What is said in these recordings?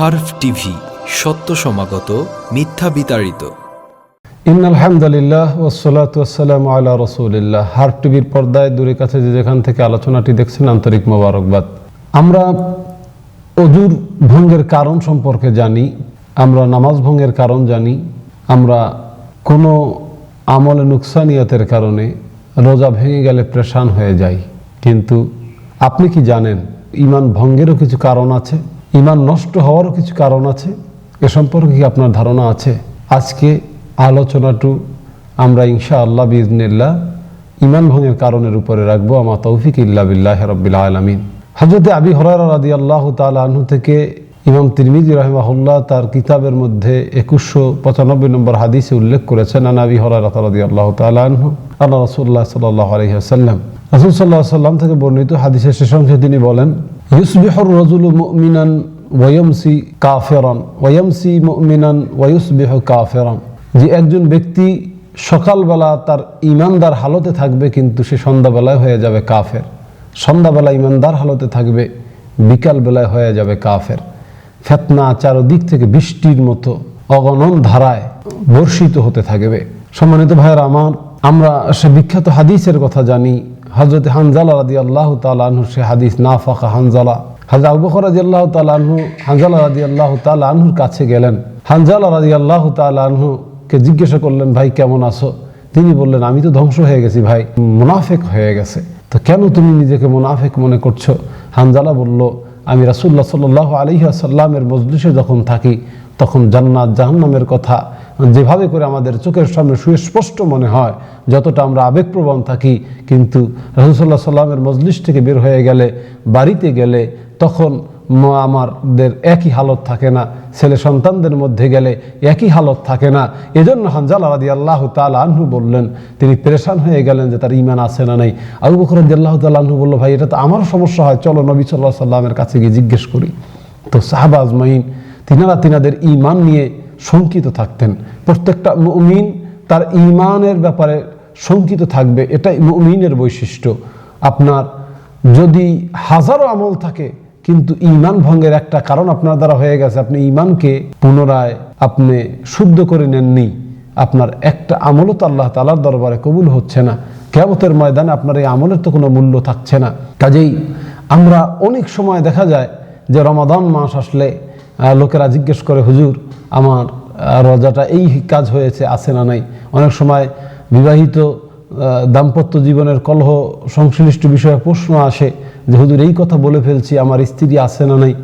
হার্ফ TV, সত্য সমাগত, মিথ্যা বিতাড়িত। ইন আলহামদুলিল্লাহ ওসলাত ওসালাম আল্লাহ রসুলিল্লাহ। হার্ট টিভির পর্দায় দূরে কাছে যে যেখান থেকে আলোচনাটি দেখছেন, আন্তরিক মোবারকবাদ। আমরা অজুর ভঙ্গের কারণ সম্পর্কে জানি, আমরা নামাজ ভঙ্গের কারণ জানি, আমরা কোনো আমলে নুকসানিয়তের কারণে রোজা ভেঙে গেলে প্রেশান হয়ে যাই। কিন্তু আপনি কি জানেন ইমান ভঙ্গেরও কিছু কারণ আছে? ইমান নষ্ট হওয়ারও কিছু কারণ আছে। এ সম্পর্কে কি আপনার ধারণা আছে? আজকে আলোচনাটু আমরা ইনশা আল্লাহ বিজনিল্লাহ ইমান ভঙ্গের কারণের উপরে রাখব। আমার তৌফিক ইল্লা বিল্লাহ রব্বিল আলমিন। হজরতে আবি হরার রাদি আল্লাহ তালু থেকে ইমাম তিরমিজি রহমাহুল্লাহ তার কিতাবের মধ্যে একুশশো পঁচানব্বই নম্বর হাদিসে উল্লেখ করেছেন আনাবি হরার রাদি আল্লাহ তালু আল্লাহ রসুল্লাহ সাল্লাহ আলহিহাসাল্লাম রসুল সাল্লাহ সাল্লাম থেকে বর্ণিত হাদিসের শেষ অংশে তিনি বলেন ইউসবিহর রজুল মুমিনান ওয়মসি কাফেরন ওয়মসি মুমিনান ওয়ুসবিহ কাফেরন যে একজন ব্যক্তি সকালবেলা তার ইমানদার হালতে থাকবে কিন্তু সে সন্ধ্যাবেলায় হয়ে যাবে কাফের। সন্ধ্যাবেলা ইমানদার হালতে থাকবে, বিকালবেলায় হয়ে যাবে কাফের। ফেতনা চারদিক থেকে বৃষ্টির মতো অগণন ধারায় বর্ষিত হতে থাকবে। সম্মানিত ভাইয়ের আমার, আমরা সে বিখ্যাত হাদিসের কথা জানি হজরত হানজালা রাজি আল্লাহ তালু সে হাদিস না ফাঁকা হানজালা। হাজা আবু বকর রাজি আল্লাহ তালু হানজালা রাজি আল্লাহ তালুর কাছে গেলেন। হানজালা রাজি আল্লাহ তালুকে জিজ্ঞাসা করলেন, ভাই, কেমন আছো? তিনি বললেন, আমি তো ধ্বংস হয়ে গেছি ভাই, মুনাফেক হয়ে গেছে। তো কেন তুমি নিজেকে মুনাফেক মনে করছ? হানজালা বলল আমি রাসুল্লাহ সাল্লাহ আলহিহাসাল্লামের মজলিসে যখন থাকি, তখন জান্নাত জাহান্নামের কথা যেভাবে করে আমাদের চোখের সামনে সুস্পষ্ট মনে হয়, যতটা আমরা আবেগপ্রবণ থাকি, কিন্তু রাসুল্লাহ সাল্লামের মজলিস থেকে বের হয়ে গেলে, বাড়িতে গেলে তখন আমাদের একই হালত থাকে না, ছেলে সন্তানদের মধ্যে গেলে একই হালত থাকে না। এজন্য হানজাল আলাদি আল্লাহ তাল আনহু বললেন, তিনি পেরেশান হয়ে গেলেন যে তার ইমান আছে না নাই। আবু বকর আল্লাহ তাল আনহু বলল, ভাই, এটা তো আমার সমস্যা হয়, চলো নবী সাল্লাহ সাল্লামের কাছে গিয়ে জিজ্ঞেস করি। তো সাহাবা আজমাইন, তিনারা তিনাদের ইমান নিয়ে শঙ্কিত থাকতেন। প্রত্যেকটা মুমিন তার ইমানের ব্যাপারে শঙ্কিত থাকবে, এটাই মুমিনের বৈশিষ্ট্য। আপনার যদি হাজারো আমল থাকে কিন্তু ইমান ভঙ্গের একটা কারণ আপনার দ্বারা হয়ে গেছে। আপনি ইমানকে পুনরায় আপনি শুদ্ধ করে নেননি। আপনার একটা আমলও তো আল্লাহ তালার দরবারে কবুল হচ্ছে না। কেমতের ময়দানে আপনার এই আমলের তো কোনো মূল্য থাকছে না। কাজেই আমরা অনেক সময় দেখা যায় যে রমাদান মাস আসলে লোকেরা জিজ্ঞেস করে, হুজুর, আমার রোজাটা এই কাজ হয়েছে, আছে না নাই? অনেক সময় বিবাহিত দাম্পত্য জীবনের কলহ সংশ্লিষ্ট বিষয়ে প্রশ্ন আসে। যে হুজুর এই কথা বলে ফেলছি, আমার স্ত্রী আছে না নাই?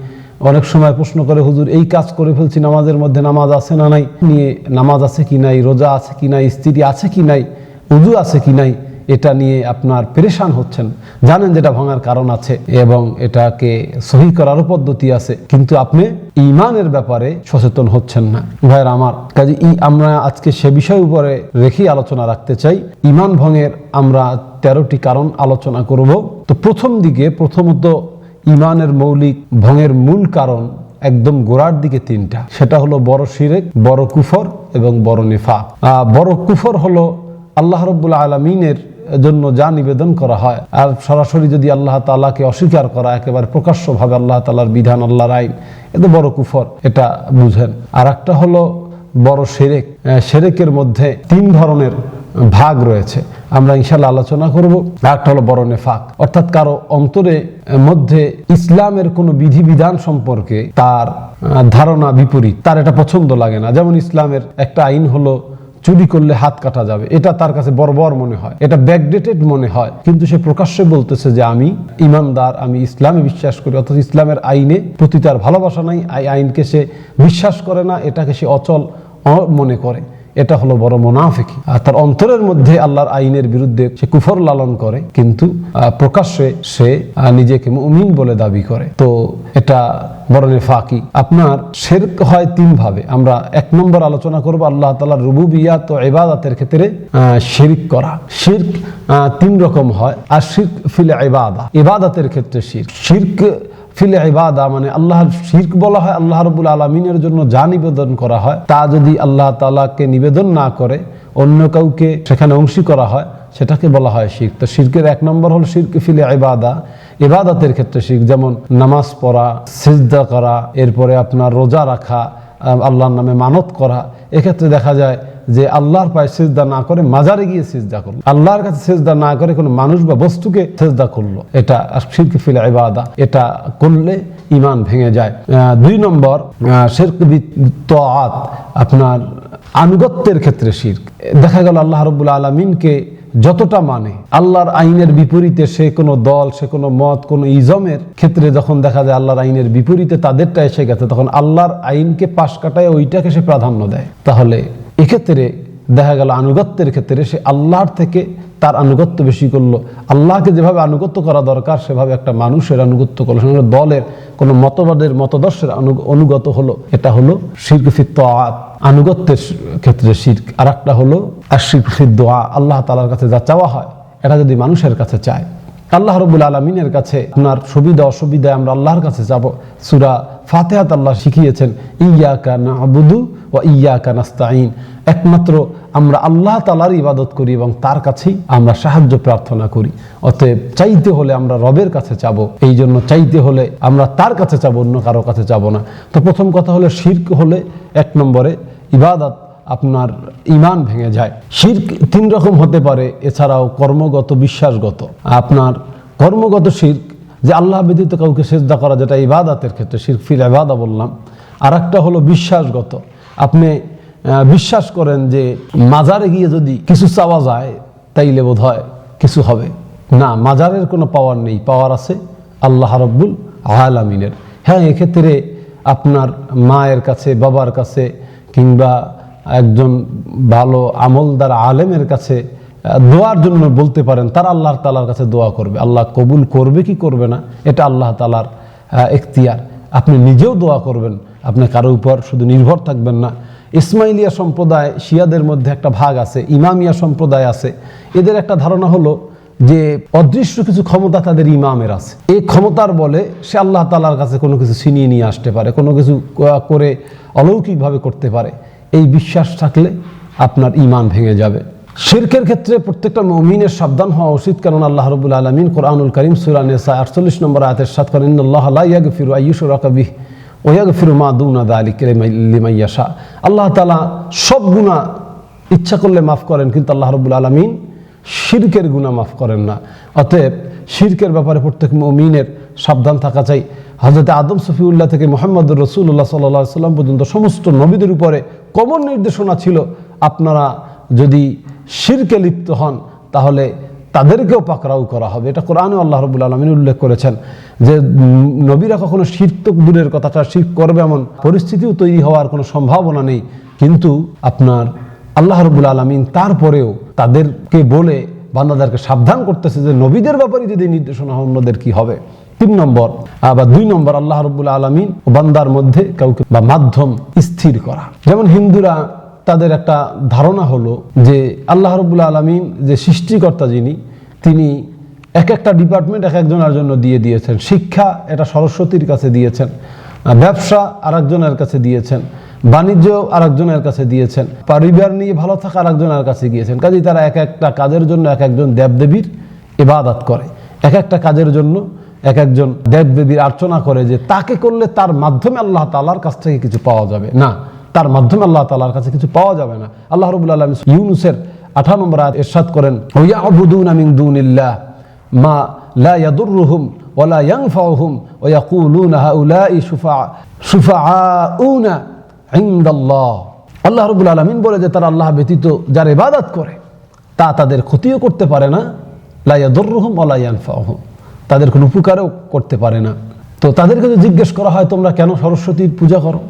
অনেক সময় প্রশ্ন করে, হুজুর, এই কাজ করে ফেলছি, নামাজের মধ্যে নামাজ আছে না নাই? নিয়ে নামাজ আছে কি নাই? রোজা আছে কি নাই? স্ত্রী আছে কি নাই? উজু আছে কি নাই? এটা নিয়ে আপনার পেরেশান হচ্ছেন। জানেন যেটা ভাঙার কারণ আছে এবং এটাকে সহি করারও পদ্ধতি আছে। কিন্তু আপনি ইমানের ব্যাপারে সচেতন হচ্ছেন না। ভাইয়ের আমার কাজে আমরা আজকে সে বিষয় উপরে রেখেই আলোচনা রাখতে চাই। ইমান ভঙের আমরা তেরোটি কারণ আলোচনা করব। তো প্রথম দিকে, প্রথমত ইমানের মৌলিক ভঙের মূল কারণ একদম গোড়ার দিকে তিনটা। সেটা হলো বড় শিরেক, বড় কুফর এবং বড় নিফা বড় কুফর হলো আল্লাহ রব্বুল আলমিনের জন্য যা নিবেদন করা হয়, আর সরাসরি যদি আল্লাহ তালাকে অস্বীকার করা একেবারে প্রকাশ্যভাবে আল্লাহ তালার বিধান, আল্লাহর আইন এতে বড় কুফর, এটা বুঝেন। আর একটা হলো বড় সেরেক সেরেকের মধ্যে তিন ধরনের ভাগ রয়েছে। আমরা ইনশাল্লাহ আলোচনা করব। একটা হলো বড় নেফাক। অর্থাৎ কারও অন্তরে মধ্যে ইসলামের কোনো বিধিবিধান সম্পর্কে তার ধারণা বিপরীত, তার এটা পছন্দ লাগে না। যেমন ইসলামের একটা আইন হলো, চুরি করলে হাত কাটা যাবে। এটা তার কাছে বর্বর মনে হয়। এটা ব্যাকডেটেড মনে হয়। কিন্তু সে প্রকাশ্যে বলতেছে যে আমি ইমানদার, আমি ইসলামে বিশ্বাস করি। অর্থাৎ ইসলামের আইনে প্রতি তার ভালোবাসা নাই। আইনকে সে বিশ্বাস করে না। এটাকে সে অচল মনে করে। এটা হলো বড় মোনাফিকি। আর তার অন্তরের মধ্যে আল্লাহর আইনের বিরুদ্ধে সে কুফর লালন করে, কিন্তু প্রকাশ্যে সে নিজেকে মুমিন বলে দাবি করে। তো এটা বড় ফাঁকি আপনার শেরক হয় তিন ভাবে। আমরা এক নম্বর আলোচনা করব আল্লাহ তালার রুবুবিয়াত তো এবাদাতের ক্ষেত্রে শিরক করা। শির্ক তিন রকম হয়। আর শির্ক ফিলে এবাদা এবাদাতের ক্ষেত্রে শির্ক। শির্ক ফিলে ইবাদা মানে আল্লাহর শির্ক বলা হয়, আল্লাহ রবুল আলমিনের জন্য যা নিবেদন করা হয়, তা যদি আল্লাহ তালাকে নিবেদন না করে, অন্য কাউকে সেখানে অংশী করা হয়, সেটাকে বলা হয় শির্ক। তো শির্কের এক নম্বর হল শির্ক ফিলে ইবাদা। ইবাদতের ক্ষেত্রে শির্ক, যেমন নামাজ পড়া, সিজদা করা, এরপরে আপনার রোজা রাখা আল্লাহর নামে মানত করা, এক্ষেত্রে দেখা যায় যে আল্লাহর পায়ে সেজদা না করে মাজারে গিয়ে সেজদা করল। আল্লাহর কাছে সেজদা না করে কোনো মানুষ বা বস্তুকে সেজদা করল। এটা শিরক ফিল ইবাদা। এটা করলে ইমান ভেঙে যায়। দুই নম্বর শেরক তোয়াত, আপনার আনুগত্যের ক্ষেত্রে শির্ক। দেখা গেল আল্লাহ রব্বুল আলমিনকে যতটা মানে আল্লাহর আইনের বিপরীতে সে কোনো দল, সে কোনো মত, কোনো ইজমের ক্ষেত্রে যখন দেখা যায় আল্লাহর আইনের বিপরীতে তাদেরটা এসে গেছে, তখন আল্লাহর আইনকে পাশ কাটায় ওইটাকে সে প্রাধান্য দেয়। তাহলে এক্ষেত্রে দেখা গেল আনুগত্যের ক্ষেত্রে সে আল্লাহর থেকে তার আনুগত্য বেশি করল। আল্লাহকে যেভাবে আনুগত্য করা দরকার, সেভাবে একটা মানুষের আনুগত্য করল। সেখানে দলের কোনো মতবাদের, মতদর্শের অনুগত হলো। এটা হলো শিরকফি তোয়াত আনুগত্যের ক্ষেত্রে শির্ক। আর একটা হলো আশিরফি দোয়া আল্লাহ তালার কাছে যা চাওয়া হয়, এটা যদি মানুষের কাছে চায় আল্লাহ রবুল আলমিনের কাছে আপনার সুবিধা, অসুবিধায় আমরা আল্লাহর কাছে যাব। সুরা ফাতেহাত আল্লাহ শিখিয়েছেন ইয়া কানা আবুদু ও ইয়া কানাস্তাইন একমাত্র আমরা আল্লাহ তালার ইবাদত করি এবং তার কাছেই আমরা সাহায্য প্রার্থনা করি। অতএব চাইতে হলে আমরা রবের কাছে যাব এই জন্য চাইতে হলে আমরা তার কাছে যাব, অন্য কারও কাছে যাব না। তো প্রথম কথা হলে, শির্ক হলে এক নম্বরে ইবাদত আপনার ইমান ভেঙে যায়। শির্ক তিন রকম হতে পারে, এছাড়াও কর্মগত, বিশ্বাসগত। আপনার কর্মগত শির্ক, যে আল্লাহ ব্যতীত কাউকে সেজদা করা যেটা ইবাদাতের ক্ষেত্রে, শির্ক ফিল ইবাদা বললাম। আর একটা হলো বিশ্বাসগত। আপনি বিশ্বাস করেন যে মাজারে গিয়ে যদি কিছু চাওয়া যায়, তাইলে বোধ হয় কিছু হবে। না, মাজারের কোনো পাওয়ার নেই। পাওয়ার আছে আল্লাহ রব্বুল আলামিনের। হ্যাঁ এক্ষেত্রে আপনার মায়ের কাছে, বাবার কাছে, কিংবা একজন ভালো আমলদার আলেমের কাছে দোয়ার জন্য বলতে পারেন, তারা আল্লাহ তালার কাছে দোয়া করবে। আল্লাহ কবুল করবে কি করবে না, এটা আল্লাহ তালার এখতিয়ার। আপনি নিজেও দোয়া করবেন, আপনি কারও উপর শুধু নির্ভর থাকবেন না। ইসমাইলিয়া সম্প্রদায় শিয়াদের মধ্যে একটা ভাগ আছে, ইমামিয়া সম্প্রদায় আছে। এদের একটা ধারণা হলো যে, অদৃশ্য কিছু ক্ষমতা তাদের ইমামের আছে। এই ক্ষমতার বলে সে আল্লাহ তালার কাছে কোনো কিছু ছিনিয়ে নিয়ে আসতে পারে, কোনো কিছু করে অলৌকিকভাবে করতে পারে। এই বিশ্বাস থাকলে আপনার ইমান ভেঙে যাবে। শিরকের ক্ষেত্রে প্রত্যেকটা মমিনের সাবধান হওয়া উচিত, কারণ আল্লাহ রবুল আলমিন কোরআনুল করিম সুরানেসা আটচল্লিশ নম্বর আয়াতের সাত করেন আল্লাহ ইয়াগ ফিরু আয়ুসুর রকাবিহ ওয়াগ ফিরু মা দুনা দা আলী লিমাইয়াশা আল্লাহ তালা সব গুণা ইচ্ছা করলে মাফ করেন, কিন্তু আল্লাহ রবুল আলমিন শিরকের গুণা মাফ করেন না। অতএব শিরকের ব্যাপারে প্রত্যেক মমিনের সাবধান থাকা চাই। হজরত আদম সফিউল্লাহ থেকে মোহাম্মদ রসুল্লাহ সাল্লাহ সাল্লাম পর্যন্ত সমস্ত নবীদের উপরে কমন নির্দেশনা ছিল, আপনারা যদি শিরকে লিপ্ত হন, তাহলে তাদেরকেও পাকড়াও করা হবে। এটা কোরআনে আল্লাহ রবুল আলমিন উল্লেখ করেছেন যে নবীরা কখনো শীত দূরের কথাটা শির করবে এমন পরিস্থিতিও তৈরি হওয়ার কোনো সম্ভাবনা নেই। কিন্তু আপনার আল্লাহ রবুল আলমিন তারপরেও তাদেরকে বলে, বান্দাদেরকে সাবধান করতেছে যে, নবীদের ব্যাপারে যদি নির্দেশনা অন্যদের কি হবে? তিন নম্বর বা দুই নম্বর আল্লাহ রবুল আলমিন বান্দার মধ্যে কাউকে বা মাধ্যম স্থির করা। যেমন হিন্দুরা তাদের একটা ধারণা হলো যে আল্লাহ রবুল্লা আলমিন যে সৃষ্টিকর্তা যিনি, তিনি এক একটা ডিপার্টমেন্ট এক একজনের জন্য দিয়ে দিয়েছেন। শিক্ষা এটা সরস্বতীর কাছে দিয়েছেন ব্যবসা আরেকজনের কাছে দিয়েছেন, বাণিজ্য আরেকজনের কাছে দিয়েছেন, পরিবার নিয়ে ভালো থাকা আরেকজনের কাছে গিয়েছেন। কাজেই তারা এক একটা কাজের জন্য এক একজন দেবদেবীর ইবাদত করে। এক একটা কাজের জন্য এক একজন দেবদেবীর আর্চনা করে যে তাকে করলে তার মাধ্যমে আল্লাহ তালার কাছ থেকে কিছু পাওয়া যাবে। না, তার মাধ্যমে আল্লাহ তালার কাছে কিছু পাওয়া যাবে না। আল্লাহ রবুল আলম ইউনুসের আঠারো নম্বর আয়াত এরশাদ করেন, ওয়াবুদুন আমিন দুনিল্লাহ মা লা ইয়াদুররুহুম ওয়ালা ইয়ানফাউহুম ওয়া ইয়াকুলুনা হাউলাই শুফা, শুফাআউনা ইনদাল্লাহ। আল্লাহ রবুল আলমিন বলে যে তারা আল্লাহ ব্যতীত যার ইবাদত করে, তা তাদের ক্ষতিও করতে পারে না। লা ইয়াদুররুহুম ওয়ালা ইয়ানফাউহুম। তাদের কোনো উপকারও করতে পারে না। তো তাদেরকে যদি জিজ্ঞেস করা হয়, তোমরা কেন সরস্বতীর পূজা করো?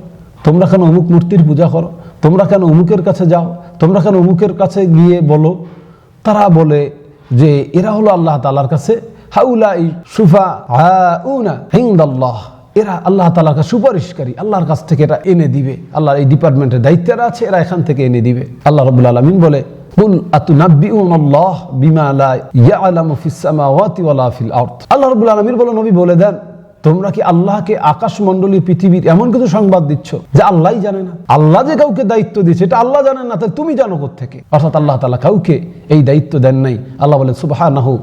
তোমরা কেন অমুক মূর্তির পূজা করো? তোমরা কেন অমুকের কাছে যাও? তোমরা কেন অমুকের কাছে গিয়ে বলো? তারা বলে যে, এরা হলো আল্লাহ তালার কাছে হাউলাই সুফা হাউনা হিন্দাল্লাহ এরা আল্লাহ তালার কাছে সুপারিশকারী। আল্লাহর কাছ থেকে এটা এনে দিবে। আল্লাহর এই ডিপার্টমেন্টের দায়িত্বেরা আছে, এরা এখান থেকে এনে দিবে। আল্লাহ রবুল আলমিন বলে কুল আল্লাহ রাব্বুল তোমরা কি আল্লাহকে পৃথিবীর এমন কিছু সংবাদ দিচ্ছ যে আল্লাহই জানে না? আল্লাহ যে কাউকে দায়িত্ব দিচ্ছে এটা আল্লাহ জানেন না তুমি জানো থেকে অর্থাৎ আল্লাহ তাআলা কাউকে এই দায়িত্ব দেন নাই। আল্লাহ বলে সুবহানাহু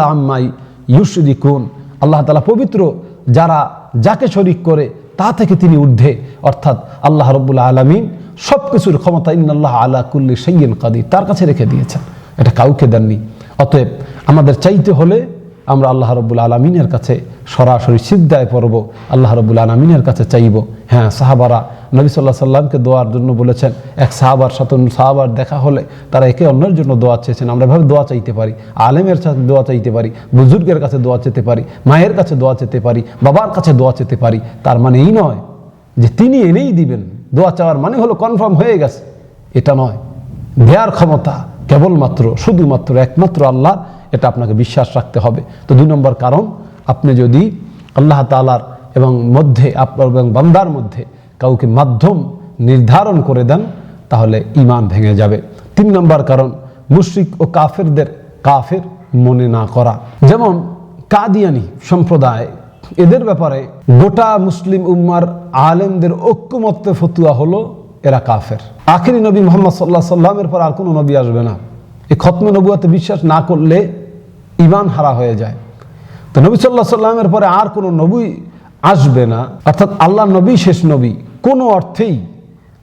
আম্মাই ইউসিকুন আল্লাহ তালা পবিত্র, যারা যাকে শরিক করে, তা থেকে তিনি ঊর্ধ্বে। অর্থাৎ আল্লাহ রব্বুল্লা আলমিন সব কিছুর ক্ষমতা ইন্নাল্লাহ আলা কুল্লি সৈয়ন কাদির, তার কাছে রেখে দিয়েছেন। এটা কাউকে দেননি। অতএব আমাদের চাইতে হলে আমরা আল্লাহ রব্বুল আলমিনের কাছে সরাসরি সিদ্ধায় পড়ব। আল্লাহ রব্বুল আলমিনের কাছে চাইব। হ্যাঁ সাহাবারা নবী সাল্লাহ সাল্লামকে দোয়ার জন্য বলেছেন, এক সাহাবার সাথে সাহাবার দেখা হলে তারা একে অন্যের জন্য দোয়া চেয়েছেন। আমরা এভাবে দোয়া চাইতে পারি, আলেমের সাথে দোয়া চাইতে পারি, বুজুর্গের কাছে দোয়া চেতে পারি, মায়ের কাছে দোয়া চেতে পারি, বাবার কাছে দোয়া চেতে পারি। তার মানে এই নয় যে তিনি এনেই দিবেন। দোয়া চাওয়ার মানে হলো কনফার্ম হয়ে গেছে। এটা নয়। দেয়ার ক্ষমতা কেবলমাত্র, শুধুমাত্র একমাত্র আল্লাহ, এটা আপনাকে বিশ্বাস রাখতে হবে। তো দুই নম্বর কারণ, আপনি যদি আল্লাহ তালার এবং মধ্যে আপনার এবং বান্দার মধ্যে কাউকে মাধ্যম নির্ধারণ করে দেন, তাহলে ইমান ভেঙে যাবে। তিন নম্বর কারণ, মুশরিক ও কাফেরদের কাফের মনে না করা। যেমন কাদিয়ানি সম্প্রদায় এদের ব্যাপারে গোটা মুসলিম উম্মার আলেমদের ঐক্যমত্যে ফতুয়া হলো এরা কাফের। আখেরি নবী মোহাম্মদ সাল্লাহ সাল্লামের পর আর কোনো নবী আসবে না। এই খতমে নবুয়াতে বিশ্বাস না করলে ইমান হারা হয়ে যায়। তো নবী সাল্লাহ সাল্লামের পরে আর কোনো নবী আসবে না। অর্থাৎ আল্লাহ নবী শেষ নবী। কোনো অর্থেই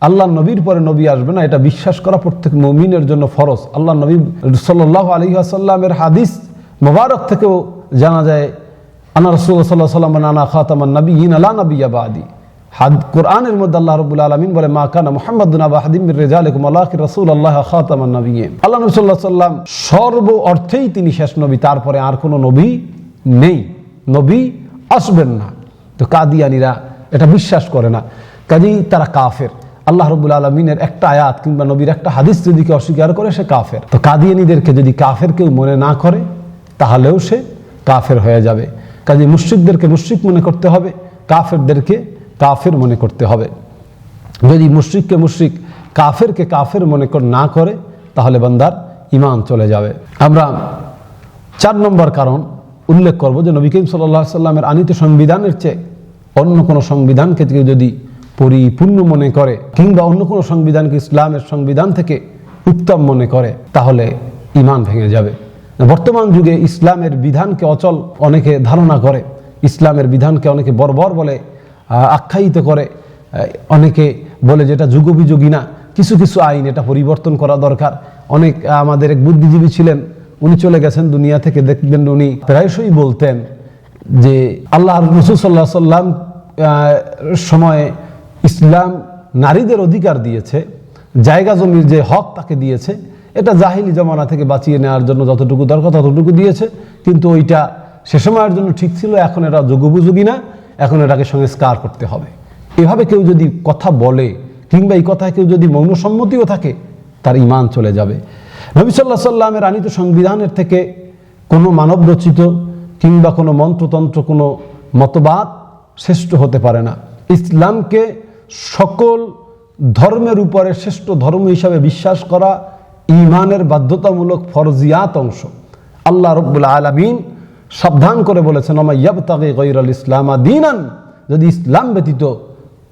আল্লাহ নবীর পরে নবী আসবে না। এটা বিশ্বাস করা প্রত্যেক মমিনের জন্য ফরজ। আল্লাহ নবী সাল্লাহ আলী আসাল্লামের হাদিস মোবারক থেকেও জানা যায় আনা রসুল সাল্লাহ সাল্লাম নানা খাতামান নবী ইন আলা নবী আবাদি হাদ, কোরআনের মধ্যে আল্লাহ রবুল আলমিন বলে, মা কানা মোহাম্মদ আবা হাদিম রেজালেকুম আল্লাহ রসুল আল্লাহ খাতামান নবী আল্লাহ নবী সাল্লাহ সাল্লাম সর্ব অর্থেই তিনি শেষ নবী, তারপরে আর কোনো নবী নেই। নবী আসবেন না। তো কাদিয়ানিরা এটা বিশ্বাস করে না। কাজেই তারা কাফের। আল্লাহ রবুল আলমিনের একটা আয়াত কিংবা নবীর একটা হাদিস যদি কেউ অস্বীকার করে, সে কাফের। তো কাদিয়ানিদেরকে যদি কাফের কেউ মনে না করে, তাহলেও সে কাফের হয়ে যাবে। কাজে মুশ্রিকদেরকে মুশ্রিক মনে করতে হবে, কাফেরদেরকে কাফের মনে করতে হবে। যদি মুশ্রিককে মুশ্রিক, কাফেরকে কাফের মনে না করে, তাহলে বান্দার ইমান চলে যাবে। আমরা চার নম্বর কারণ উল্লেখ করব যে নবী করিম সাল্লাহ সাল্লামের আনিত সংবিধানের চেয়ে অন্য কোনো সংবিধানকে কেউ যদি পরিপূর্ণ মনে করে, কিংবা অন্য কোনো সংবিধানকে ইসলামের সংবিধান থেকে উত্তম মনে করে, তাহলে ইমান ভেঙে যাবে। বর্তমান যুগে ইসলামের বিধানকে অচল অনেকে ধারণা করে, ইসলামের বিধানকে অনেকে বর্বর বলে আখ্যায়িত করে অনেকে বলে যেটা যুগোপযোগী না, কিছু কিছু আইন এটা পরিবর্তন করা দরকার। অনেক আমাদের এক বুদ্ধিজীবী ছিলেন, উনি চলে গেছেন দুনিয়া থেকে, দেখবেন উনি প্রায়শই বলতেন যে আল্লাহ রসুল সাল্লাহ সাল্লাম সময়ে ইসলাম নারীদের অধিকার দিয়েছে, জায়গা জমির যে হক তাকে দিয়েছে এটা জাহিলি জমানা থেকে বাঁচিয়ে নেওয়ার জন্য যতটুকু দরকার ততটুকু দিয়েছে। কিন্তু ওইটা সে সময়ের জন্য ঠিক ছিল, এখন এটা যোগোপযোগী না, এখন এটাকে সংস্কার করতে হবে। এভাবে কেউ যদি কথা বলে, কিংবা এই কথায় কেউ যদি মৌন সম্মতিও থাকে, তার ইমান চলে যাবে। নবী সাল্লাহ সাল্লামের আনিত সংবিধানের থেকে কোনো মানব রচিত কিংবা কোনো মন্ত্রতন্ত্র, কোনো মতবাদ শ্রেষ্ঠ হতে পারে না। ইসলামকে সকল ধর্মের উপরে শ্রেষ্ঠ ধর্ম হিসাবে বিশ্বাস করা ইমানের বাধ্যতামূলক ফরজিয়াত অংশ। আল্লাহ রব্বুল আলমিন সাবধান করে বলেছেন আমাইয়াব তাকে গৈরাল ইসলামা দিনান। যদি ইসলাম ব্যতীত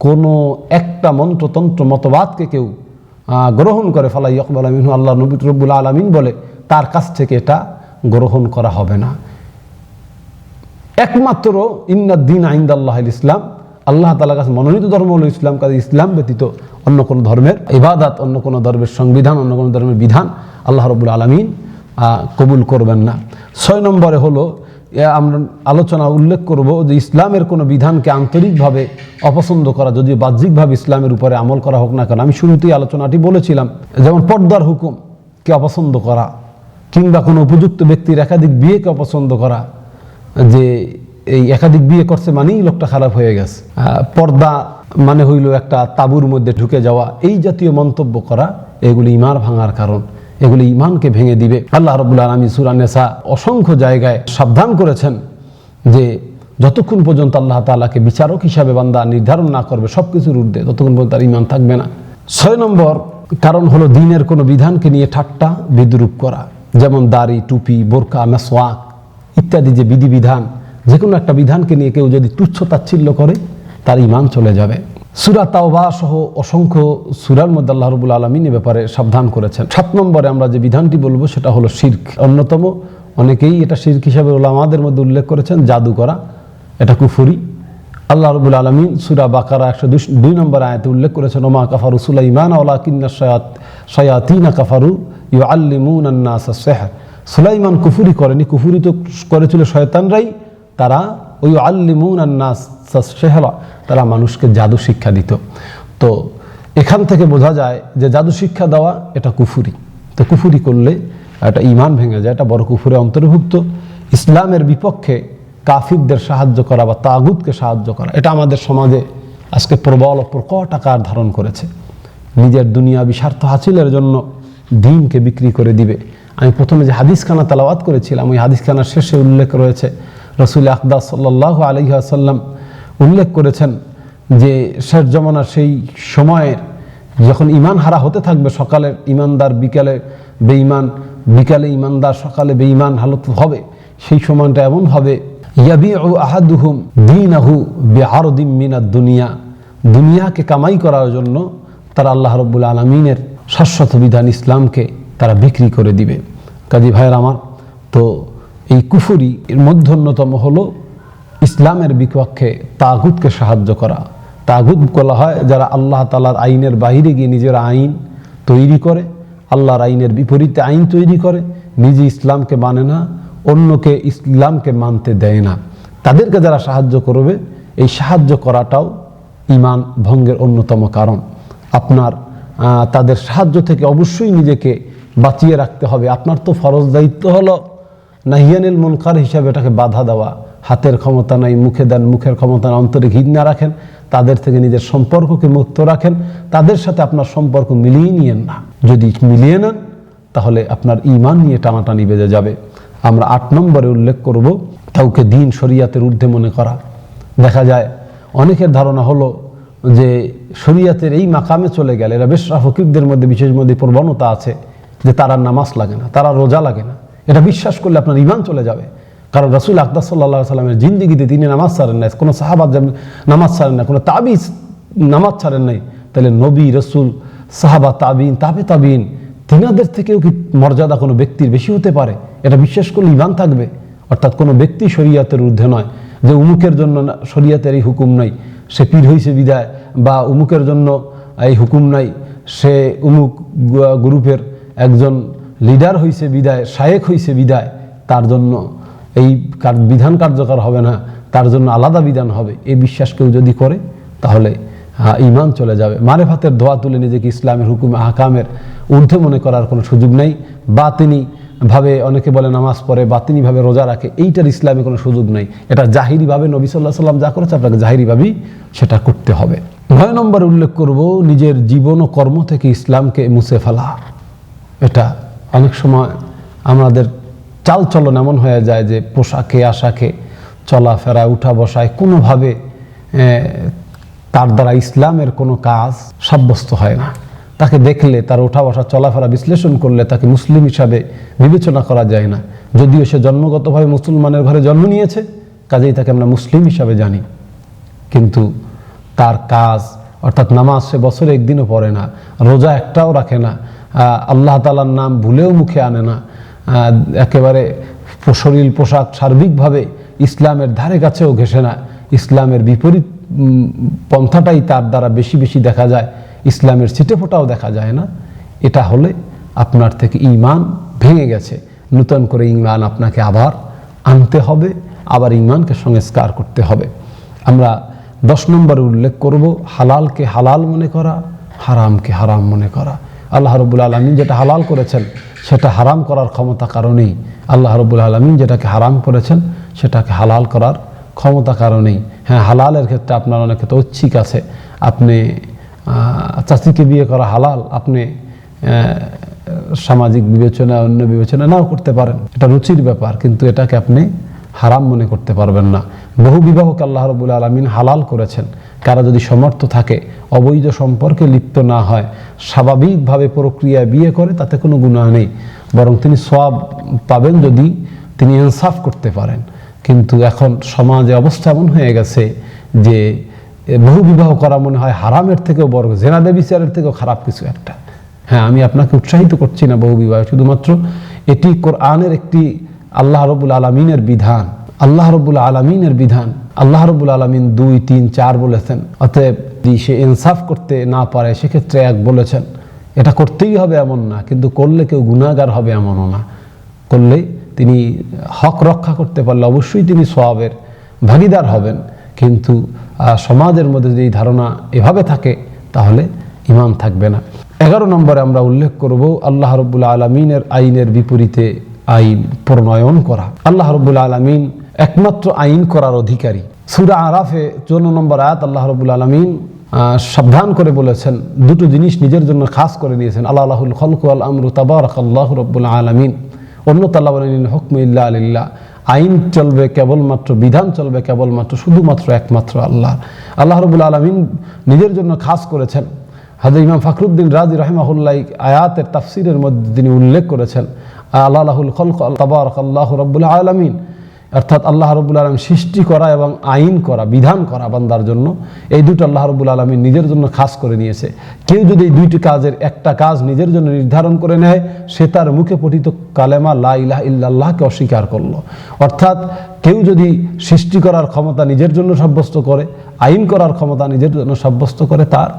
কোনো একটা মন্ত্রতন্ত্র মতবাদকে কেউ গ্রহণ করে ফালাই ইকবাল আমিন আল্লাহ নবী রব্বুল আলমিন বলে, তার কাছ থেকে এটা গ্রহণ করা হবে না। একমাত্র ইন্নাদ্দিন আইন্দ আল্লাহ ইসলাম আল্লাহ তালার কাছে মনোনীত ধর্ম হলো ইসলাম কাজে ইসলাম ব্যতীত অন্য কোনো ধর্মের ইবাদাত, অন্য কোনো ধর্মের সংবিধান, অন্য কোনো ধর্মের বিধান আল্লাহ রবুল আলমিন কবুল করবেন না। ছয় নম্বরে হলো আমরা আলোচনা উল্লেখ করব যে ইসলামের কোনো বিধানকে আন্তরিকভাবে অপছন্দ করা, যদিও বাহ্যিকভাবে ইসলামের উপরে আমল করা হোক না কেন, আমি শুরুতেই আলোচনাটি বলেছিলাম, যেমন পর্দার হুকুমকে অপছন্দ করা, কিংবা কোনো উপযুক্ত ব্যক্তির একাধিক বিয়েকে অপছন্দ করা, যে এই একাধিক বিয়ে করছে মানেই লোকটা খারাপ হয়ে গেছে। পর্দা মানে হইল একটা তাবুর মধ্যে ঢুকে যাওয়া। এই জাতীয় মন্তব্য করা এগুলি ইমান ভাঙার কারণ। এগুলি ইমানকে ভেঙে দিবে। আল্লাহ রবুল আলমী সুরানেসা অসংখ্য জায়গায় সাবধান করেছেন যে যতক্ষণ পর্যন্ত আল্লাহ তালাকে বিচারক হিসাবে বান্দা নির্ধারণ না করবে সব কিছুর ঊর্ধ্বে ততক্ষণ পর্যন্ত তার ইমান থাকবে না। ছয় নম্বর কারণ হলো দিনের কোনো বিধানকে নিয়ে ঠাট্টা, বিদ্রুপ করা। যেমন দাড়ি, টুপি, বোরকা মেসোয়াক ইত্যাদি যে বিধিবিধান যে কোনো একটা বিধানকে নিয়ে কেউ যদি তুচ্ছ তাচ্ছিল্য করে, তার ইমান চলে যাবে। সুরা তাওবা সহ অসংখ্য সুরার মধ্যে আল্লাহ রবুল আলমিন এ ব্যাপারে সাবধান করেছেন। সাত নম্বরে আমরা যে বিধানটি বলব, সেটা হলো শির্ক। অন্যতম, অনেকেই এটা শির্ক হিসাবে ওলামাদের মধ্যে উল্লেখ করেছেন, জাদু করা। এটা কুফুরি। আল্লাহ রবুল আলমিন সুরা বাকারা একশো দুই নম্বর আয়াতে উল্লেখ করেছেন, ওমা কাফারু সুলাইমান ওলা কিন্না সয়াত সয়াতিনা কাফারু ইউ আল্লিমুন আন্নাস সেহার। সুলাইমান কুফুরি করেনি। কুফুরি তো করেছিল শয়তানরাই তারা ওই আল্লিমুন আন্নাস সেহরা তারা মানুষকে জাদু শিক্ষা দিত। তো এখান থেকে বোঝা যায় যে জাদু শিক্ষা দেওয়া এটা কুফুরি। তো কুফুরি করলে এটা ইমান ভেঙে যায় এটা বড় কুফুরে অন্তর্ভুক্ত। ইসলামের বিপক্ষে কাফিরদের সাহায্য করা বা তাগুদকে সাহায্য করা, এটা আমাদের সমাজে আজকে প্রবল প্রকট আকার ধারণ করেছে। নিজের দুনিয়া বিস্বার্থ হাসিলের জন্য দিনকে বিক্রি করে দিবে। আমি প্রথমে যে হাদিসখানা তালাওয়াত করেছিলাম, ওই হাদিসখানার শেষে উল্লেখ রয়েছে রসুল আকদাস সাল্লাহ আলহি আসাল্লাম উল্লেখ করেছেন যে শেষ জমানার সেই সময়ের যখন ইমান হারা হতে থাকবে, সকালে ইমানদার বিকালে বেঈমান, বিকালে ইমানদার সকালে বেঈমান হালত হবে, সেই সময়টা এমন হবে, ইয়াবিউ আহাদুহুম দিন দিনাহু বিআরদিম মিনাদ দুনিয়া, দুনিয়াকে কামাই করার জন্য তারা আল্লাহ রব্বুল আলমিনের শাশ্বত বিধান ইসলামকে তারা বিক্রি করে দিবে। কাজী ভাইয়ের আমার, তো এই কুফুরি এর মধ্যে অন্যতম হলো ইসলামের বিপক্ষে তাগুদকে সাহায্য করা। তাগুদ বলা হয় যারা আল্লাহ তালার আইনের বাইরে গিয়ে নিজের আইন তৈরি করে, আল্লাহর আইনের বিপরীতে আইন তৈরি করে, নিজে ইসলামকে মানে না, অন্যকে ইসলামকে মানতে দেয় না। তাদেরকে যারা সাহায্য করবে, এই সাহায্য করাটাও ইমান ভঙ্গের অন্যতম কারণ। আপনার তাদের সাহায্য থেকে অবশ্যই নিজেকে বাঁচিয়ে রাখতে হবে। আপনার তো ফরজ দায়িত্ব হলো নাহিয়ানিল মুনকার হিসাবে এটাকে বাধা দেওয়া। হাতের ক্ষমতা নাই, মুখে দেন, মুখের ক্ষমতা নাই, অন্তরে ঘৃণা রাখেন, তাদের থেকে নিজের সম্পর্ককে মুক্ত রাখেন, তাদের সাথে আপনার সম্পর্ক মিলিয়ে নিয়েন না। যদি মিলিয়ে নেন, তাহলে আপনার ইমান নিয়ে টানাটানি বেজে যাবে। আমরা আট নম্বরে উল্লেখ করব, কাউকে দিন শরিয়াতের ঊর্ধ্বে মনে করা। দেখা যায়, অনেকের ধারণা হলো যে শরিয়াতের এই মাকামে চলে গেলে এরা বেশরা ফকিরদের মধ্যে বিশেষ মধ্যে প্রবণতা আছে, যে তারা নামাজ লাগে না, তারা রোজা লাগে না। এটা বিশ্বাস করলে আপনার ইমান চলে যাবে। কারণ রসুল আকদাস সাল্লাহ সাল্লামের জিন্দিগিতে তিনি নামাজ ছাড়েন নাই, কোনো সাহাবাদ নামাজ ছাড়েন না কোনো তাবিজ নামাজ ছাড়েন নাই, তাহলে নবী, রসুল, সাহাবা, তাবিন, তাবে তাবিন, তিনাদের থেকেও কি মর্যাদা কোনো ব্যক্তির বেশি হতে পারে? এটা বিশ্বাস করলে ইমান থাকবে। অর্থাৎ কোনো ব্যক্তি শরিয়াতের ঊর্ধ্বে নয়, যে উমুকের জন্য শরিয়াতের এই হুকুম নাই, সে পীর হয়েছে বিদায়, বা উমুকের জন্য এই হুকুম নাই, সে উমুক গ্রুপের একজন লিডার হইছে বিদায়, শায়েক হইছে বিদায়, তার জন্য এই বিধান কার্যকর হবে না, তার জন্য আলাদা বিধান হবে। এই বিশ্বাস কেউ যদি করে, তাহলে ইমান চলে যাবে। মারেফাতের ধোয়া তুলে নিজেকে ইসলামের হুকুম, আহকামের ঊর্ধ্বে মনে করার কোনো সুযোগ নেই। বা তিনি ভাবে অনেকে বলে নামাজ পড়ে বা তিনি ভাবে রোজা রাখে, এইটার ইসলামে কোনো সুযোগ নেই। এটা জাহিরিভাবে নবী সাল্লাহ সাল্লাম যা করেছে, আপনাকে জাহিরিভাবেই সেটা করতে হবে। নয় নম্বরে উল্লেখ করব, নিজের জীবন ও কর্ম থেকে ইসলামকে মুছে ফেলা। এটা অনেক সময় আমাদের চালচলন এমন হয়ে যায় যে পোশাকে, আশাকে, চলাফেরা, উঠা বসায় কোনোভাবে তার দ্বারা ইসলামের কোনো কাজ সাব্যস্ত হয় না। তাকে দেখলে, তার ওঠা বসা, চলাফেরা বিশ্লেষণ করলে তাকে মুসলিম হিসাবে বিবেচনা করা যায় না। যদিও সে জন্মগতভাবে মুসলমানের ঘরে জন্ম নিয়েছে, কাজেই তাকে আমরা মুসলিম হিসাবে জানি। কিন্তু তার কাজ, অর্থাৎ নামাজ সে বছরে একদিনও পড়ে না, রোজা একটাও রাখে না আল্লাহ তালার নাম ভুলেও মুখে আনে না। একেবারে শরীর পোশাক সার্বিকভাবে ইসলামের ধারে কাছেও ঘেসে না। ইসলামের বিপরীত পন্থাটাই তার দ্বারা বেশি বেশি দেখা যায়। ইসলামের ছিটে ফোটাও দেখা যায় না। এটা হলে আপনার থেকে ইমান ভেঙে গেছে। নূতন করে ইমান আপনাকে আবার আনতে হবে, আবার ইমানকে সংস্কার করতে হবে। আমরা দশ নম্বরে উল্লেখ করব, হালালকে হালাল মনে করা, হারামকে হারাম মনে করা। আল্লাহ রবুল আলমিন যেটা হালাল করেছেন, সেটা হারাম করার ক্ষমতা কারণেই আল্লাহ রবুল আলমিন যেটাকে হারাম করেছেন, সেটাকে হালাল করার ক্ষমতা কারণেই। হ্যাঁ হালালের ক্ষেত্রে আপনার অনেক ক্ষেত্রে ঐচ্ছিক আছে। আপনি চাষিকে বিয়ে করা হালাল, আপনি সামাজিক বিবেচনা অন্য বিবেচনা নাও করতে পারেন। এটা রুচির ব্যাপার, কিন্তু এটাকে আপনি হারাম মনে করতে পারবেন না। বহু বিবাহকে আল্লাহ রবুল আলমিন হালাল করেছেন। কারা যদি সমর্থ থাকে, অবৈধ সম্পর্কে লিপ্ত না হয়, স্বাভাবিকভাবে প্রক্রিয়ায় বিয়ে করে, তাতে কোনো গুণাহ নেই। বরং তিনি সব পাবেন যদি তিনি ইনসাফ করতে পারেন। কিন্তু এখন সমাজে অবস্থা এমন হয়ে গেছে যে, বহু বিবাহ করা মনে হয় হারামের থেকেও বড় জেনাদে বিচারের থেকেও খারাপ কিছু একটা। হ্যাঁ আমি আপনাকে উৎসাহিত করছি না বহু বিবাহ। শুধুমাত্র এটি কোরআনের একটি আল্লাহ রবুল আলমিনের বিধান, আল্লাহ রবুল আলমিনের বিধান। আল্লাহ রবুল আলমিন দুই, তিন, চার বলেছেন। অতএব সে ইনসাফ করতে না পারে, সেক্ষেত্রে এক বলেছেন, এটা করতেই হবে এমন না, কিন্তু করলে কেউ গুণাগার হবে এমনও না। করলে তিনি হক রক্ষা করতে পারলে অবশ্যই তিনি সোয়াবের ভাগিদার হবেন। কিন্তু সমাজের মধ্যে যদি ধারণা এভাবে থাকে, তাহলে ইমাম থাকবে না। এগারো নম্বরে আমরা উল্লেখ করব, আল্লাহ রব্বুল আলমিনের আইনের বিপরীতে আইন প্রণয়ন করা। আল্লাহ রব্বুল আলমিন একমাত্র আইন করার অধিকারী। সুরা আরাফে চৌন্ন নম্বর আয়াত আল্লাহ রব্বুল আলমিন সাবধান করে বলেছেন, দুটো জিনিস নিজের জন্য খাস করে নিয়েছেন আল্লাহ আল্লাহুল খলক আল আমরু তাবারক আল্লাহ আলমিন। অন্য তাল্লাহ বলেন হুকম ইল্লা আলিল্লাহ আইন চলবে কেবলমাত্র, বিধান চলবে কেবলমাত্র, শুধুমাত্র একমাত্র আল্লাহ। আল্লাহ রবুল আলমিন নিজের জন্য খাস করেছেন। হাজর ইমাম ফখরুদ্দিন রাজি রহমাহুল্লাহ আয়াতের তাফসিরের মধ্যে তিনি উল্লেখ করেছেন আল্লাহুল খলক তাবারক আল্লাহ রব্বুল আলমিন। অর্থাৎ আল্লাহ রবুল আলম সৃষ্টি করা এবং আইন করা, বিধান করা বান্দার জন্য। এই দুটো আল্লাহ রবুল আলমী নিজের জন্য খাস করে নিয়েছে। কেউ যদি এই দুইটি কাজের একটা কাজ নিজের জন্য নির্ধারণ করে নেয়, সে তার মুখে পঠিত কালেমা লা ইলাহ ইল্লাল্লাহকে অস্বীকার করল। অর্থাৎ কেউ যদি সৃষ্টি করার ক্ষমতা নিজের জন্য সাব্যস্ত করে, আইন করার ক্ষমতা নিজের জন্য সাব্যস্ত করে, তার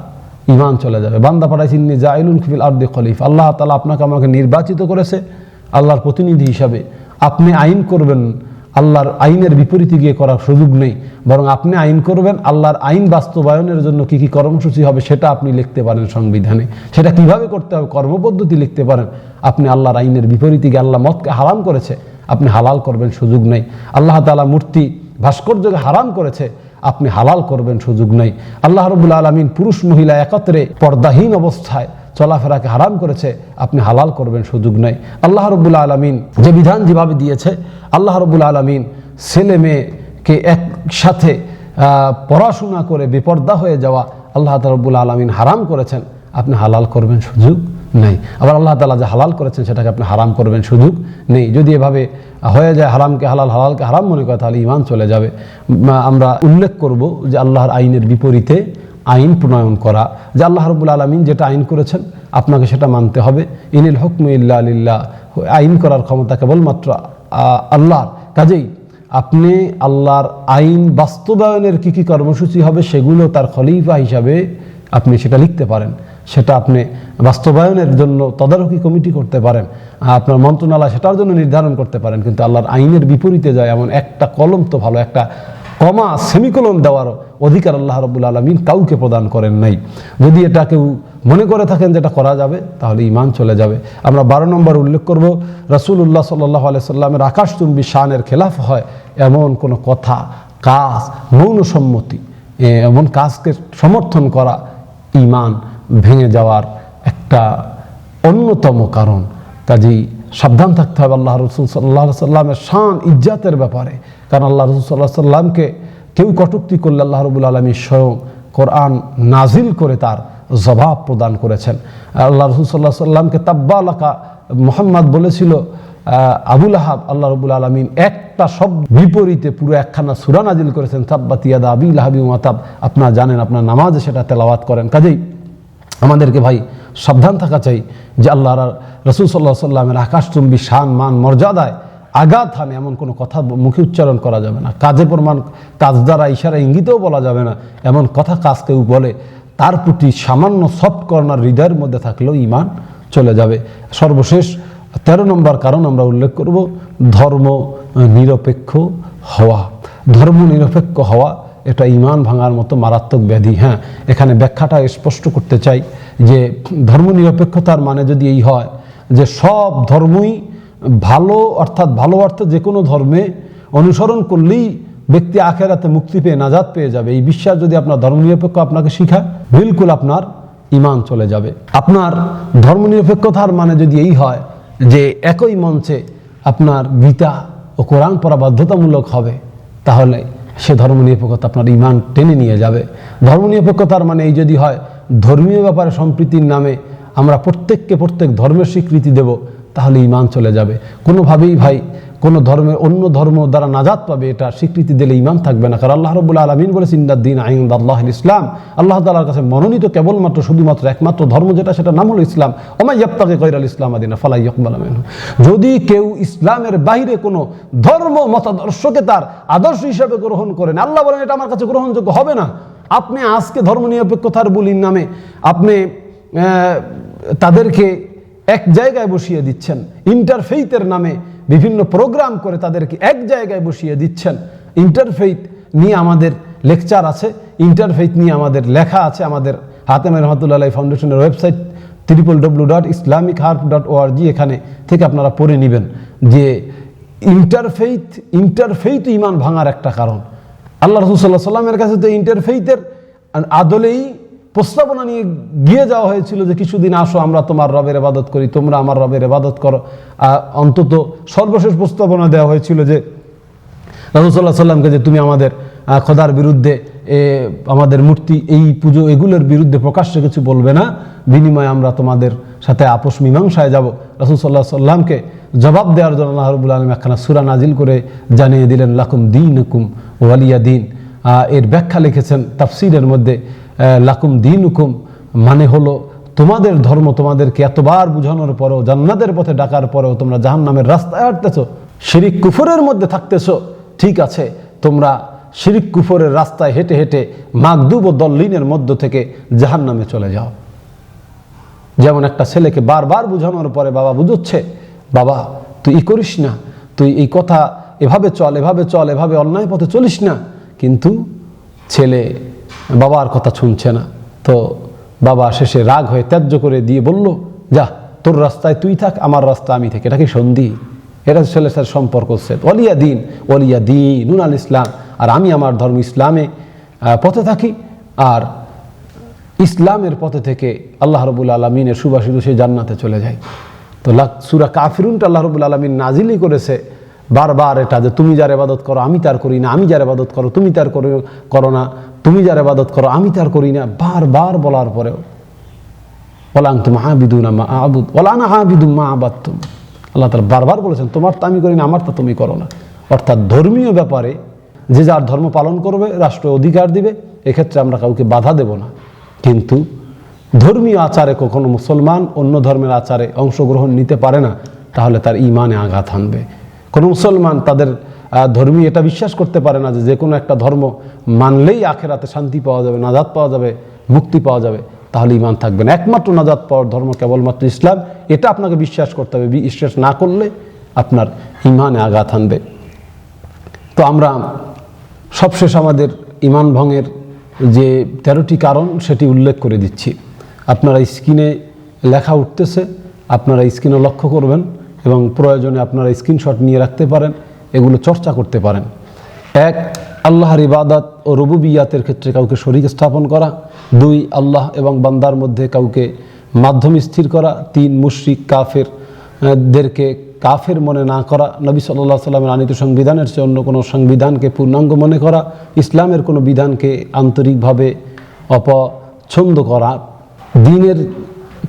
ইমান চলে যাবে। বান্দা পাঠাইছেন জাইলুন ফিল আর্দি খলিফ। আল্লাহ তালা আপনাকে আমাকে নির্বাচিত করেছে। আল্লাহর প্রতিনিধি হিসাবে। আপনি আইন করবেন, আল্লাহর আইনের বিপরীতে গিয়ে করার সুযোগ নেই। বরং আপনি আইন করবেন, আল্লাহর আইন বাস্তবায়নের জন্য কি কি কর্মসূচি হবে সেটা আপনি লিখতে পারেন সংবিধানে। সেটা কীভাবে করতে হবে, কর্মপদ্ধতি লিখতে পারেন। আপনি আল্লাহর আইনের বিপরীতে গিয়ে আল্লাহ মতকে হারাম করেছে, আপনি হালাল করবেন, সুযোগ নেই। আল্লাহ তালা মূর্তি ভাস্কর্যকে হারাম করেছে, আপনি হালাল করবেন, সুযোগ নেই। আল্লাহ রবুল আলমিন পুরুষ, মহিলা একত্রে পর্দাহীন অবস্থায় চলাফেরাকে হারাম করেছে, আপনি হালাল করবেন, সুযোগ নেই। আল্লাহ রবুল্লা আলমিন যে বিধান যেভাবে দিয়েছে, আল্লাহ রবুল আলমিন ছেলে মেয়েকে একসাথে পড়াশোনা করে বিপর্দা হয়ে যাওয়া আল্লাহ রবুল আলমিন হারাম করেছেন, আপনি হালাল করবেন, সুযোগ নেই। আবার আল্লাহ তালা যে হালাল করেছেন, সেটাকে আপনি হারাম করবেন, সুযোগ নেই। যদি এভাবে হয়ে যায়, হারামকে হালাল, হালালকে হারাম মনে করে, তাহলে ইমান চলে যাবে। আমরা উল্লেখ করব যে আল্লাহর আইনের বিপরীতে আইন প্রণয়ন করা, যে আল্লাহ রবুল আলমিন যেটা আইন করেছেন আপনাকে সেটা মানতে হবে। ইনিল হুকম ইল্লা আলিল্লাহ আইন করার ক্ষমতা কেবলমাত্র আল্লাহর। কাজেই আপনি আল্লাহর আইন বাস্তবায়নের কী কী কর্মসূচি হবে সেগুলো তার খলিফা হিসাবে আপনি সেটা লিখতে পারেন। সেটা আপনি বাস্তবায়নের জন্য তদারকি কমিটি করতে পারেন। আপনার মন্ত্রণালয় সেটার জন্য নির্ধারণ করতে পারেন। কিন্তু আল্লাহর আইনের বিপরীতে যায় এমন একটা কলম তো ভালো, একটা কমা সেমিকোলন দেওয়ার অধিকার আল্লাহ রবুল আলমিন কাউকে প্রদান করেন নাই। যদি এটা কেউ মনে করে থাকেন যেটা করা যাবে, তাহলে ইমান চলে যাবে। আমরা বারো নম্বর উল্লেখ করব রসুল্লাহ সাল্লাহ আলাইসাল্লামের আকাশচুম্বী শানের খেলাফ হয় এমন কোনো কথা, কাজ, মৌন সম্মতি এমন কাজকে সমর্থন করা ইমান ভেঙে যাওয়ার একটা অন্যতম কারণ। কাজেই সাবধান থাকতে হবে আল্লাহ রসুল সাল্লাহ সাল্লামের শান, ইজ্জাতের ব্যাপারে। কারণ আল্লাহ রসুল সাল্লাহ সাল্লামকে কেউ কটুক্তি করলে আল্লাহ রবুল আলমী স্বয়ং কোরআন নাজিল করে তার জবাব প্রদান করেছেন। আল্লাহ রসুল সাল্লাহ সাল্লামকে তাব্বা আলাকা মোহাম্মদ বলেছিল আবুল আহাব আল্লাহ রবুল আলমিন একটা সব বিপরীতে পুরো একখানা সুরা নাজিল করেছেন তাব্বাতিয়াদা আবিল হাবি মাতাব। আপনারা জানেন, আপনার নামাজে সেটা তেলাওয়াত করেন। কাজেই আমাদেরকে ভাই সাবধান থাকা চাই যে আল্লাহ রসুল সাল্লাহ সাল্লামের আকাশচুম্বী শান, মান, মর্যাদায় আঘাত হানে এমন কোনো কথা মুখে উচ্চারণ করা যাবে না। কাজে প্রমাণ, কাজ দ্বারা ইশারা ইঙ্গিতেও বলা যাবে না। এমন কথা কাজ কেউ বলে, তার প্রতি সামান্য সফট কর্নার হৃদয়ের মধ্যে থাকলেও ইমান চলে যাবে। সর্বশেষ তেরো নম্বর কারণ আমরা উল্লেখ করব, ধর্ম নিরপেক্ষ হওয়া। ধর্ম নিরপেক্ষ হওয়া এটা ইমান ভাঙার মতো মারাত্মক ব্যাধি। হ্যাঁ এখানে ব্যাখ্যাটা স্পষ্ট করতে চাই। যে ধর্মনিরপেক্ষতার মানে যদি এই হয়, যে সব ধর্মই ভালো, অর্থাৎ ভালো অর্থে যে কোনো ধর্মে অনুসরণ করলেই ব্যক্তি আখেরাতে মুক্তি পেয়ে নাজাদ পেয়ে যাবে। এই বিশ্বাস যদি আপনার ধর্মনিরপেক্ষ আপনাকে শিখায়, বিলকুল আপনার ইমান চলে যাবে। আপনার ধর্মনিরপেক্ষতার মানে যদি এই হয় যে একই মঞ্চে আপনার গীতা ও কোরআন পড়া বাধ্যতামূলক হবে, তাহলে সে ধর্মনিরপেক্ষতা আপনার ইমান টেনে নিয়ে যাবে। ধর্মনিরপেক্ষতার মানে এই যদি হয় ধর্মীয় ব্যাপারে সম্প্রীতির নামে আমরা প্রত্যেককে প্রত্যেক ধর্মের স্বীকৃতি দেব, তাহলে ইমান চলে যাবে। কোনোভাবেই ভাই, কোনো ধর্মের অন্য ধর্ম দ্বারা নাজাত পাবে, এটা স্বীকৃতি দিলে ইমান থাকবে না। কারণ আল্লাহ রবুল্লা আলমিন বলে সিন্দাদ্দিন আইন আল্লাহ ইসলাম। আল্লাহ তালার কাছে মনোনীত কেবলমাত্র, শুধুমাত্র একমাত্র ধর্ম যেটা, সেটা নাম হলো ইসলাম। ওমাই ইয়াপ্তাকে কৈরাল ইসলাম আদিনা ফালাই ইকবাল যদি কেউ ইসলামের বাইরে কোনো ধর্ম, মতাদর্শকে তার আদর্শ হিসাবে গ্রহণ করেন আল্লাহ বলেন, এটা আমার কাছে গ্রহণযোগ্য হবে না। আপনি আজকে ধর্ম নিরপেক্ষতার বলির নামে আপনি তাদেরকে এক জায়গায় বসিয়ে দিচ্ছেন। ইন্টারফেইথের নামে বিভিন্ন প্রোগ্রাম করে তাদেরকে এক জায়গায় বসিয়ে দিচ্ছেন। ইন্টারফেইথ নিয়ে আমাদের লেকচার আছে, ইন্টারফেইথ নিয়ে আমাদের লেখা আছে আমাদের হাতেমের রহমতুল্লাহ ফাউন্ডেশনের website triple W dot Islamic heart dot ORG এখানে থেকে আপনারা পড়ে নেবেন যে ইন্টারফেইথ ইন্টারফেইথ ইমান ভাঙার একটা কারণ। আল্লাহ রসুল্লাহ সাল্লামের কাছে তো ইন্টারফেইথের আদলেই প্রস্তাবনা নিয়ে গিয়ে যাওয়া হয়েছিল যে কিছুদিন আসো, আমরা তোমার রবের এবাদত করি, তোমরা আমার রবের এবাদত করো। অন্তত সর্বশেষ প্রস্তাবনা দেওয়া হয়েছিল যে রাসুসাল্লাহ সাল্লামকে যে তুমি আমাদের খোদার বিরুদ্ধে আমাদের মূর্তি, এই পুজো, এগুলোর বিরুদ্ধে প্রকাশ্যে কিছু বলবে না। বিনিময়ে আমরা তোমাদের সাথে আপোষ মীমাংসায় যাব। রাসুল সাল্লাহ সাল্লামকে জবাব দেওয়ার জন্য আল্লাহ রবুল আলম একখানা সুরা নাজিল করে জানিয়ে দিলেন, লাকুম দিন হুকুম ওয়ালিয়া দিন। এর ব্যাখ্যা লিখেছেন তাফসিরের মধ্যে লাকুম দিন হুকুম মানে হলো তোমাদের ধর্ম তোমাদেরকে এতবার বুঝানোর পরেও, জান্নাতের পথে ডাকার পরেও তোমরা জাহান্নামের রাস্তায় হাঁটতেছো, শিরিক কুফরের মধ্যে থাকতেছো। ঠিক আছে, তোমরা শিরিক কুফরের রাস্তায় হেঁটে হেঁটে মাগদুব ও দল্লিনের মধ্য থেকে জাহান্নামে চলে যাও। যেমন একটা ছেলেকে বারবার বোঝানোর পরে বাবা বুঝোচ্ছে, বাবা, তুই ই করিস না, তুই এই কথা এভাবে চল এভাবে চল, এভাবে অন্যায় পথে চলিস না। কিন্তু ছেলে বাবার কথা শুনছে না। তো বাবা শেষে রাগ হয়ে ত্যায্য করে দিয়ে বলল, যা, তোর রাস্তায় তুই থাক, আমার রাস্তা আমি থাকি। এটা কি সন্ধি? এটা ছেলের সাথে সম্পর্ক হচ্ছে অলিয়া দিন অলিয়া দিন আল ইসলাম। আর আমি আমার ধর্ম ইসলামে পথে থাকি। আর ইসলামের পথে থেকে আল্লাহ রবুল আলমিনের সুবাসিত সে জান্নাতে চলে যায়। তো সুরা কাফিরুনটা আল্লাহ রবুল আলমিন নাজিলই করেছে বারবার এটা যে, তুমি যার এবাদত করো, আমি তার করি না। আমি যার এবাদত করো, তুমি তার করো না। তুমি যার এবাদত করো, আমি তার করি না। বারবার বলার পরেও ওলাং তুমি আবিদুনা মা আবুদ ওলানা আবিদুম মা আবাত্তুম আল্লাহ তালা বারবার বলেছেন তোমার তো আমি করি না আমার তো তুমি করো না। অর্থাৎ ধর্মীয় ব্যাপারে যে যার ধর্ম পালন করবে রাষ্ট্র অধিকার দিবে এক্ষেত্রে আমরা কাউকে বাধা দেব না। কিন্তু ধর্মীয় আচারে কখনো মুসলমান অন্য ধর্মের আচারে অংশগ্রহণ নিতে পারে না তাহলে তার ইমানে আঘাত হানবে। কোনো মুসলমান তাদের আহ, ধর্মীয় এটা বিশ্বাস করতে পারে না যে যে কোনো একটা ধর্ম মানলেই আখেরাতে শান্তি পাওয়া যাবে নাজাদ পাওয়া যাবে মুক্তি পাওয়া যাবে। তাহলে ইমান থাকবে না। একমাত্র নাজাত পাওয়ার ধর্ম কেবলমাত্র ইসলাম। এটা আপনাকে বিশ্বাস করতে হবে। বিশ্বাস না করলে আপনার ইমানে আঘাত আনবে তো আমরা সবশেষ আমাদের ইমান ভঙ্গের যে তেরোটি কারণ, সেটি উল্লেখ করে দিচ্ছি। আপনারা স্ক্রিনে লেখা উঠতেছে, আপনারা স্ক্রিনে লক্ষ্য করবেন এবং প্রয়োজনে আপনারা স্ক্রিনশট নিয়ে রাখতে পারেন, এগুলো চর্চা করতে পারেন। এক আল্লাহর ইবাদত ও রবুবিয়াতের ক্ষেত্রে কাউকে শরিক স্থাপন করা, দুই, আল্লাহ এবং বান্দার মধ্যে কাউকে মাধ্যম স্থির করা, তিন, মুশরিক, কাফের দেরকে কাফের মনে না করা, নবী সাল্লাহ সাল্লামের আনিত সংবিধানের চেয়ে অন্য কোনো সংবিধানকে পূর্ণাঙ্গ মনে করা, ইসলামের কোনো বিধানকে আন্তরিকভাবে অপছন্দ করা, দিনের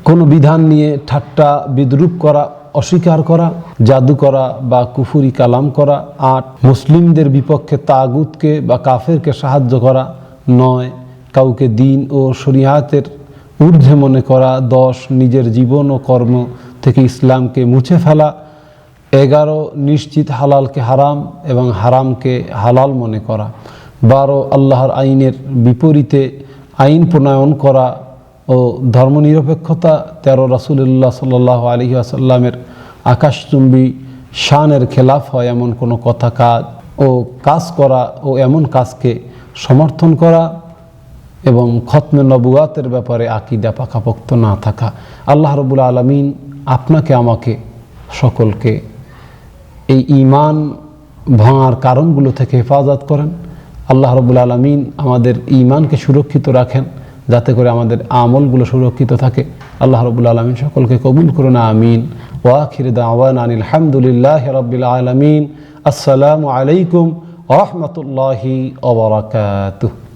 কোনো বিধান নিয়ে ঠাট্টা, বিদ্রুপ করা অস্বীকার করা, জাদু করা বা কুফুরি কালাম করা আট মুসলিমদের বিপক্ষে তাগুতকে বা কাফেরকে সাহায্য করা নয়। কাউকে দিন ও শরিয়াতের ঊর্ধ্বে মনে করা, দশ, নিজের জীবন ও কর্ম থেকে ইসলামকে মুছে ফেলা, এগারো, নিশ্চিত হালালকে হারাম এবং হারামকে হালাল মনে করা, বারো, আল্লাহর আইনের বিপরীতে আইন প্রণয়ন করা ও ধর্মনিরপেক্ষতা তেরো রাসুলুল্লাহ সাল্লাহ আলহি আসাল্লামের আকাশচুম্বী শানের খেলাফ হয় এমন কোনো কথা কাজ ও কাজ করা ও এমন কাজকে সমর্থন করা এবং খতমে নবুয়াতের ব্যাপারে আকিদা পাকাপোক্ত না থাকা। আল্লাহ রবুল আলমিন আপনাকে, আমাকে, সকলকে এই ইমান ভাঙার কারণগুলো থেকে হেফাজত করেন। আল্লাহ রবুল আলমিন আমাদের ইমানকে সুরক্ষিত রাখেন। যাতে করে আমাদের আমলগুলো সুরক্ষিত থাকে। আল্লাহ রবুল্লা আলমিন সকলকে কবুল করুন, আমিন। ওয়াখির দাওয়ান আনিল হামদুলিল্লাহ রবিল আলমিন। আসসালামু আলাইকুম রহমতুল্লাহি ওবরাকাতুহ